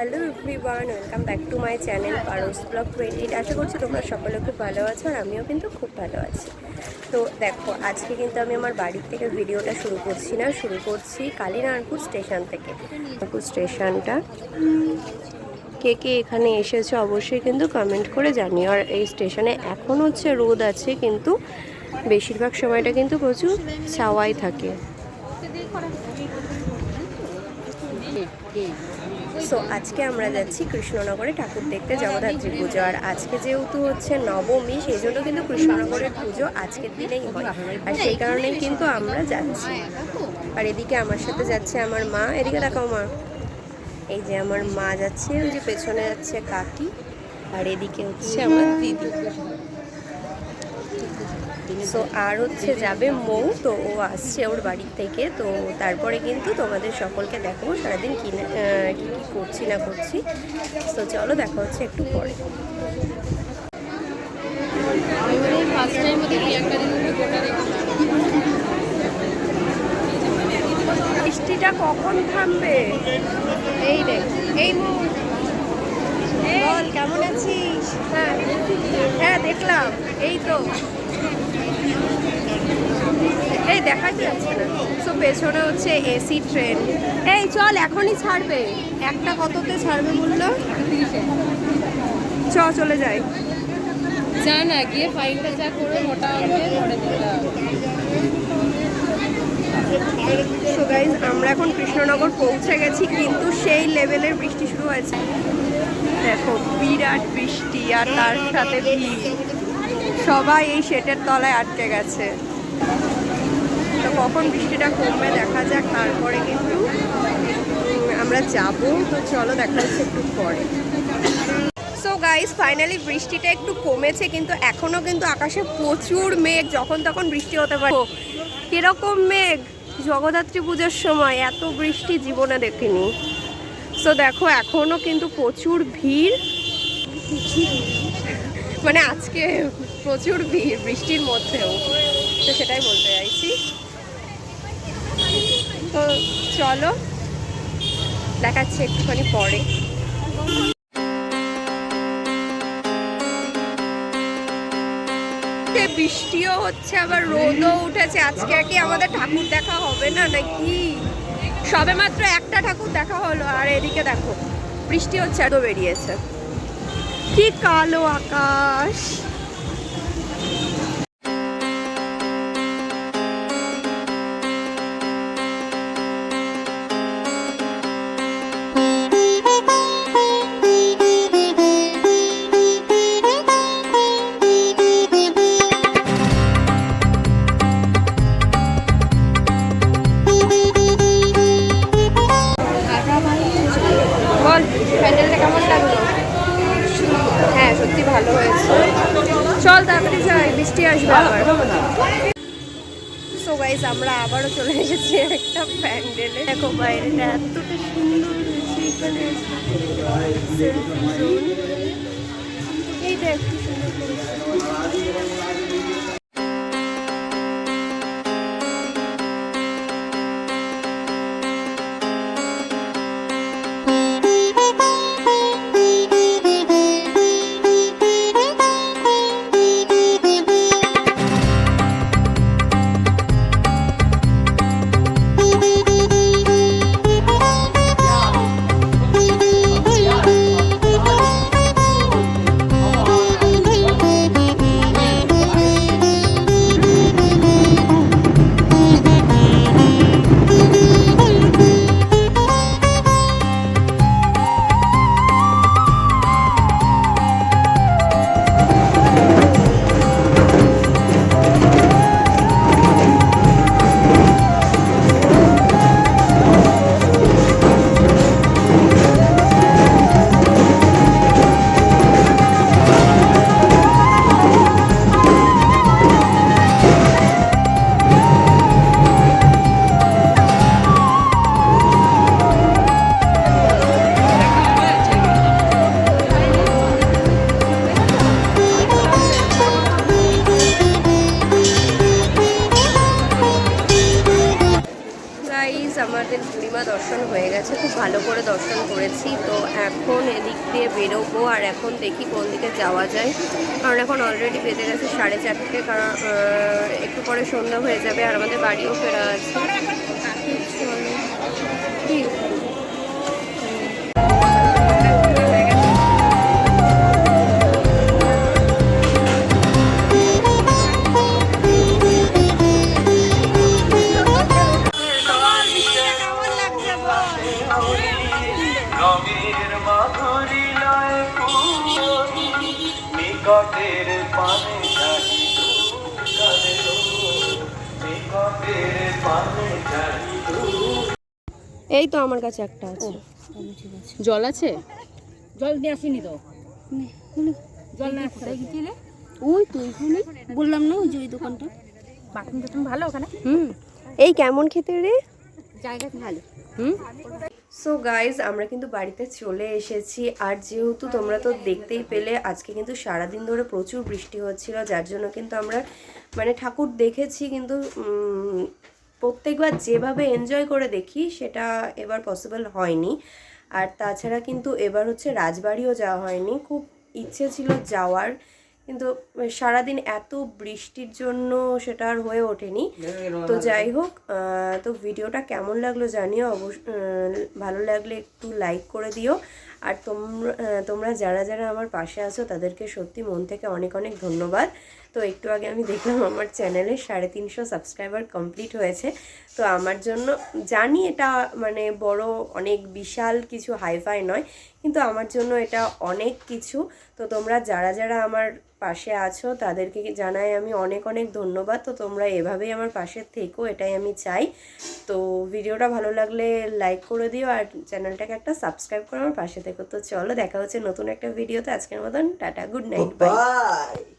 Hello everyone, welcome back to my channel Paras blog twenty আশা করছি তোমরা সকলে খুব ভালো আছো আর আমিও কিন্তু খুব ভালো আছি। তো দেখো, আজকে কিন্তু আমি আমার বাড়ির থেকে ভিডিওটা শুরু করছি না, শুরু করছি কালীনারায়ণপুর স্টেশন থেকে। নারপুর স্টেশনটা কে কে এখানে এসেছে অবশ্যই কিন্তু কমেন্ট করে জানিও। আর এই স্টেশনে এখন হচ্ছে রোদ আছে, কিন্তু বেশিরভাগ সময়টা কিন্তু প্রচুর ছাওয়াই থাকে। সো আজকে আমরা যাচ্ছি কৃষ্ণনগরে ঠাকুর দেখতে জগদ্ধাত্রী পুজো। আর আজকে যেহেতু হচ্ছে নবমী, সেই জন্য কিন্তু কৃষ্ণনগরের পুজো আজকের দিনেই হয়। আর সেই কারণেই কিন্তু আমরা যাচ্ছি। আর এদিকে আমার সাথে যাচ্ছে আমার মা। এদিকে দেখাও মা। এই যে আমার মা যাচ্ছে, ওই যে পেছনে যাচ্ছে কাকি। আর এদিকে হচ্ছে আমার দিদি। সো আর হচ্ছে যাবে মৌ তো ও আসছে ওর বাড়ি থেকে। তো তারপরে কিন্তু তোমাদের সকলকে দেখাবো সারাদিন কী কী করছি না করছি। তো চলো দেখা হচ্ছে একটু পরে। ফার্স্ট টাইম বৃষ্টিটা কখন থামবে? এই দেখ এই বল কেমন আছিস? হ্যাঁ। হ্যাঁ দেখলাম। এই তো। এই দেখা যাচ্ছে না তো পেছনে হচ্ছে এসি ট্রেন এই চল এখনই ছাড়বে। একটা কততে ছাড়বে বলল? চ চলে যাই। যা না গিয়ে ফাইলটা যা করে মোটা পরে দিলাম সো গাইজ আমরা এখন কৃষ্ণনগর পৌঁছে গেছি কিন্তু সেই লেভেলের বৃষ্টি শুরু হয়েছে। দেখো বিরাট বৃষ্টি আর তার সাথে ভিড়। সবাই এই শেটের তলায় আটকে গেছে। তো কখন বৃষ্টিটা কমবে দেখা যাক, তারপরে কিন্তু আমরা যাব। তো চলো দেখা যাচ্ছে একটু পরে। সো গাইস ফাইনালি বৃষ্টিটা একটু কমেছে, কিন্তু এখনও কিন্তু আকাশে প্রচুর মেঘ, যখন তখন বৃষ্টি হতে পারে। কীরকম মেঘ? জগদ্ধাত্রী পুজোর সময় এত বৃষ্টি জীবনে দেখিনি। সো দেখো এখনও কিন্তু প্রচুর ভিড়। মানে আজকে প্রচুর ভিড় বৃষ্টির মধ্যেও, তো সেটাই বলতে চাইছি। তো চলো, দেখাচ্ছি একটুখানি পরে। বৃষ্টিও হচ্ছে, আবার রোদও উঠেছে। আজকে আর কি আমাদের ঠাকুর দেখা হবে না, নাকি? সবে মাত্র একটা ঠাকুর দেখা হলো, আর এদিকে দেখো, বৃষ্টি হচ্ছে এত বেরিয়েছে। কি কালো আকাশ। চল তাড়াতাড়ি যাই বৃষ্টি আসবে আবার আমরা আবারও চলে এসেছি একটা প্যান্ডেলে দেখো বাইরেটা এতটা সুন্দর হয়েছে এখানে। আমাদের পূর্ণিমা দর্শন হয়ে গেছে, খুব ভালো করে দর্শন করেছি। তো এখন এদিক দিয়ে বেরোবো আর এখন দেখি কোন দিকে যাওয়া যায়। কারণ এখন অলরেডি বেঁধে গেছে সাড়ে চারটে, কারণ একটু পরে সন্ধ্যা হয়ে যাবে আর আমাদের বাড়িও ফেরা আছে। ঠিক নিকটের পানে চাহি নিকটের পানে চাহি এই তো আমার কাছে একটা আছে। জল আছে? জল দিয়ে আসিনি তো। জল না কোথায় গেছিলে ওই তো ওইখানে বললাম না ওই যে ওই দোকানটা। বাথরুমটা তুমি ভালো ওখানে? হুম। এই কেমন খেতে রে? জায়গা ভালো? হুম। সো গাইজ আমরা কিন্তু বাড়িতে চলে এসেছি। আর যেহেতু তোমরা তো দেখতেই পেলে, আজকে কিন্তু সারাদিন ধরে প্রচুর বৃষ্টি হচ্ছিল, যার জন্য কিন্তু আমরা মানে ঠাকুর দেখেছি, কিন্তু প্রত্যেকবার যেভাবে এনজয় করে দেখি, সেটা এবার পসিবল হয়নি। আর তাছাড়া কিন্তু এবার হচ্ছে রাজবাড়িও যাওয়া হয়নি। খুব ইচ্ছে ছিল যাওয়ার। কিন্তু সারাদিন এত বৃষ্টির জন্য সেটা আর হয়ে ওঠেনি। তো যাই হোক তো ভিডিওটা কেমন লাগল জানিও অবশ্য ভালো লাগলে একটু লাইক করে দিও। আর তোমরা তোমরা যারা যারা আমার পাশে আছো তাদেরকে সত্যি মন থেকে অনেক অনেক ধন্যবাদ। তো একটু আগে আমি দেখলাম আমার চ্যানেলে সাড়ে তিনশো সাবস্ক্রাইবার কমপ্লিট হয়েছে। তো আমার জন্য জানি এটা মানে বড় অনেক বিশাল কিছু হাইফাই নয়, কিন্তু আমার জন্য এটা অনেক কিছু। তো তোমরা যারা যারা আমার পাশে আছো তাদেরকে জানাই আমি অনেক অনেক ধন্যবাদ। তো তোমরা এভাবেই আমার পাশে থেকো, এটাই আমি চাই। তো ভিডিওটা ভালো লাগলে লাইক করে দিও আর চ্যানেলটাকে একটা সাবস্ক্রাইব করে আমার পাশে থেকো। তো চলো দেখা হচ্ছে নতুন একটা ভিডিওতে। আজকের মতন টাটা, গুড নাইট, বাই।